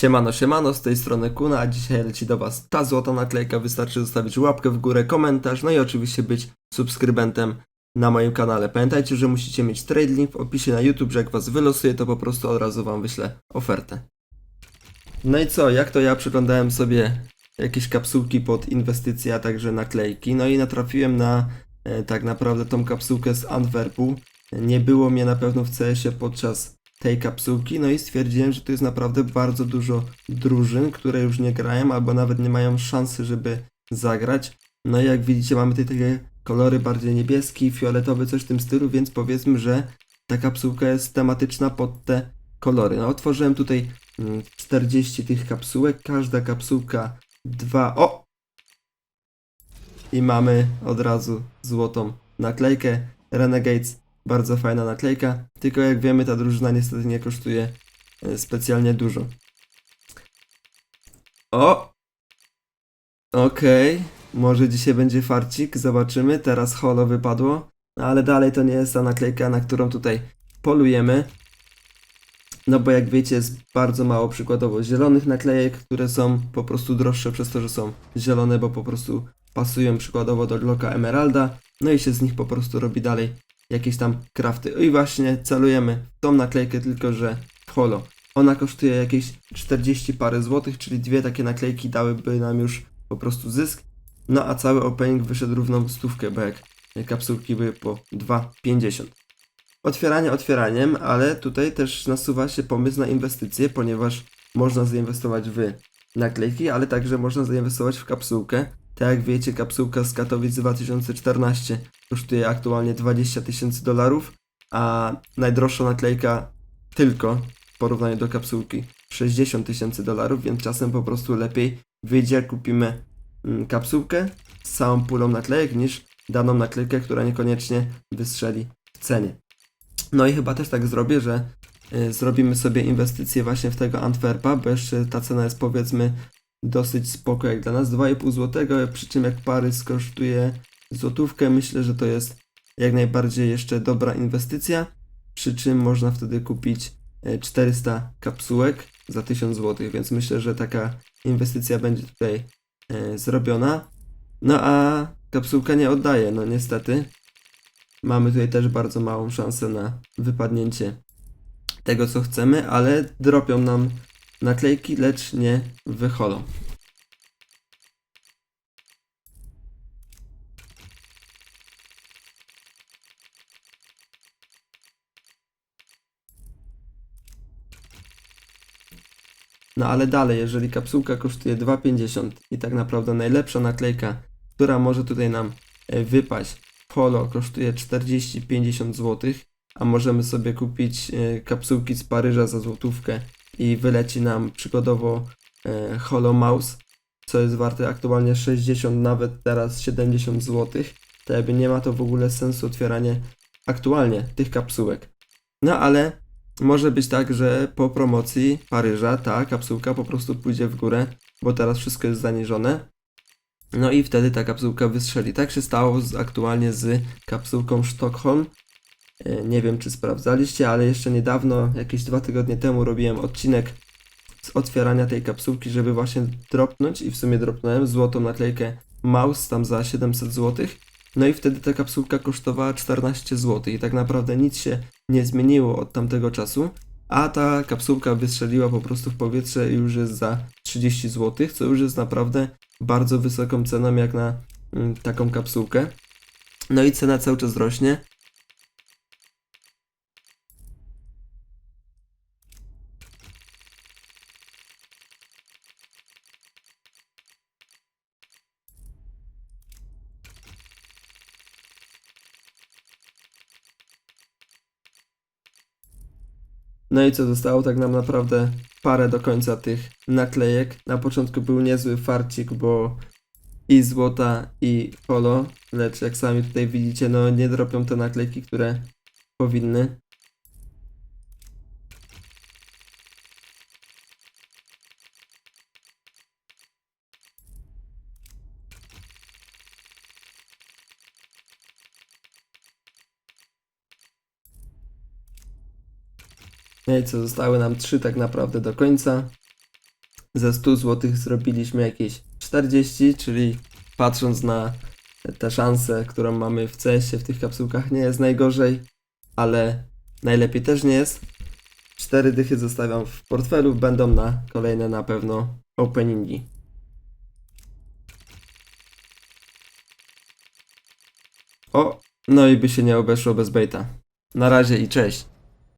Siemano, siemano, z tej strony Kuna, a dzisiaj leci do Was ta złota naklejka. Wystarczy zostawić łapkę w górę, komentarz, no i oczywiście być subskrybentem na moim kanale. Pamiętajcie, że musicie mieć trade link w opisie na YouTube, że jak Was wylosuję, to po prostu od razu Wam wyślę ofertę. No i co, jak to ja przeglądałem sobie jakieś kapsułki pod inwestycje, a także naklejki, no i natrafiłem na e, tak naprawdę tą kapsułkę z Antwerpu. Nie było mnie na pewno w CS-ie podczas tej kapsułki, no i stwierdziłem, że to jest naprawdę bardzo dużo drużyn, które już nie grają, albo nawet nie mają szansy, żeby zagrać. No i jak widzicie, mamy tutaj takie kolory bardziej niebieski, fioletowy, coś w tym stylu, więc powiedzmy, że ta kapsułka jest tematyczna pod te kolory. No otworzyłem tutaj mm, 40 tych kapsułek, każda kapsułka dwa... O! I mamy od razu złotą naklejkę Renegades. Bardzo fajna naklejka, tylko jak wiemy ta drużyna niestety nie kosztuje e, specjalnie dużo. O! Okej, może dzisiaj będzie farcik, zobaczymy. Teraz holo wypadło, no ale dalej to nie jest ta naklejka, na którą tutaj polujemy. No bo jak wiecie jest bardzo mało przykładowo zielonych naklejek, które są po prostu droższe przez to, że są zielone, bo po prostu pasują przykładowo do loka Emeralda, no i się z nich po prostu robi dalej jakieś tam crafty. I właśnie celujemy tą naklejkę, tylko że w holo. Ona kosztuje jakieś 40 parę złotych, czyli dwie takie naklejki dałyby nam już po prostu zysk. No a cały opening wyszedł równą stówkę, bo jak kapsułki były po 2,50. Otwieranie otwieraniem, ale tutaj też nasuwa się pomysł na inwestycje, ponieważ można zainwestować w naklejki, ale także można zainwestować w kapsułkę. Tak jak wiecie, kapsułka z Katowic 2014 kosztuje aktualnie 20 tysięcy dolarów, a najdroższa naklejka tylko w porównaniu do kapsułki 60 tysięcy dolarów, więc czasem po prostu lepiej wyjdzie, jak kupimy mm, kapsułkę z całą pulą naklejek, niż daną naklejkę, która niekoniecznie wystrzeli w cenie. No i chyba też tak zrobię, że y, zrobimy sobie inwestycje właśnie w tego Antwerpa, bo jeszcze ta cena jest powiedzmy dosyć spoko jak dla nas, 2,5 zł, przy czym jak Parys kosztuje złotówkę, myślę, że to jest jak najbardziej jeszcze dobra inwestycja, przy czym można wtedy kupić e, 400 kapsułek za 1000 zł, więc myślę, że taka inwestycja będzie tutaj e, zrobiona. No a kapsułka nie oddaje, no niestety. Mamy tutaj też bardzo małą szansę na wypadnięcie tego, co chcemy, ale dropią nam naklejki, lecz nie wycholą. No ale dalej, jeżeli kapsułka kosztuje 2,50 i tak naprawdę najlepsza naklejka, która może tutaj nam e, wypaść, polo kosztuje 40-50 zł, a możemy sobie kupić e, kapsułki z Paryża za złotówkę i wyleci nam przykładowo e, Holo Mouse, co jest warte aktualnie 60, nawet teraz 70 zł, to jakby nie ma to w ogóle sensu otwieranie aktualnie tych kapsułek. No ale może być tak, że po promocji Paryża ta kapsułka po prostu pójdzie w górę, bo teraz wszystko jest zaniżone. No i wtedy ta kapsułka wystrzeli. Tak się stało z, aktualnie z kapsułką Stockholm. E, Nie wiem, czy sprawdzaliście, ale jeszcze niedawno, jakieś dwa tygodnie temu, robiłem odcinek z otwierania tej kapsułki, żeby właśnie dropnąć i w sumie dropnąłem złotą naklejkę Mouse tam za 700 zł. No i wtedy ta kapsułka kosztowała 14 zł i tak naprawdę nic się nie zmieniło od tamtego czasu, a ta kapsułka wystrzeliła po prostu w powietrze i już jest za 30 zł, co już jest naprawdę bardzo wysoką ceną jak na mm, taką kapsułkę. No i cena cały czas rośnie. No i co zostało tak nam naprawdę parę do końca tych naklejek. Na początku był niezły farcik, bo i złota i polo, lecz jak sami tutaj widzicie, no nie dropią te naklejki, które powinny. No i co, zostały nam trzy tak naprawdę do końca. ze 100 zł zrobiliśmy jakieś 40, czyli patrząc na te szanse, którą mamy w CS-ie, w tych kapsułkach nie jest najgorzej, ale najlepiej też nie jest. Cztery dychy zostawiam w portfelu, będą na kolejne na pewno openingi. O, no i by się nie obeszło bez baita. Na razie i cześć.